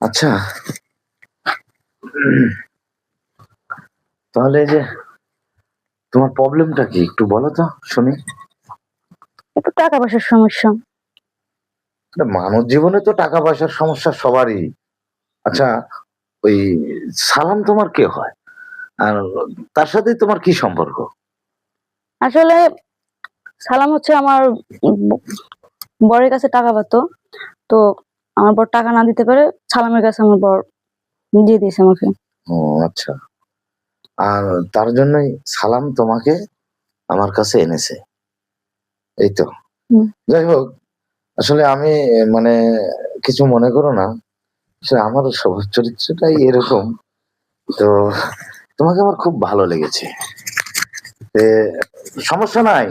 আচ্ছা। তাহলে যে তোমার প্রবলেমটা কি একটু বলো তো শুনি। একটু টাকা পয়সার সমস্যা। মানব জীবনে তো টাকা পয়সার সমস্যা সবারই। আচ্ছা ওই সালাম তোমার কে হয়? আর তার সাথে তোমার কি সম্পর্ক? আসলে সালাম হচ্ছে আমার বরের কাছে টাকা পাতো। তো আমার বর টাকা না দিতে পারে সালামের কাছে আমার বর দিয়ে দিয়েছে আমাকে। ও আচ্ছা। আর তার জন্যই সালাম তোমাকে আমার কাছে এনেছে। এই তো। যাই হোক আসলে আমি মানে কিছু মনে করো না। আসলে আমার স্বভাব চরিত্রটাই এরকম। তো তোমাকে আমার খুব ভালো লেগেছে। সমস্যা নাই।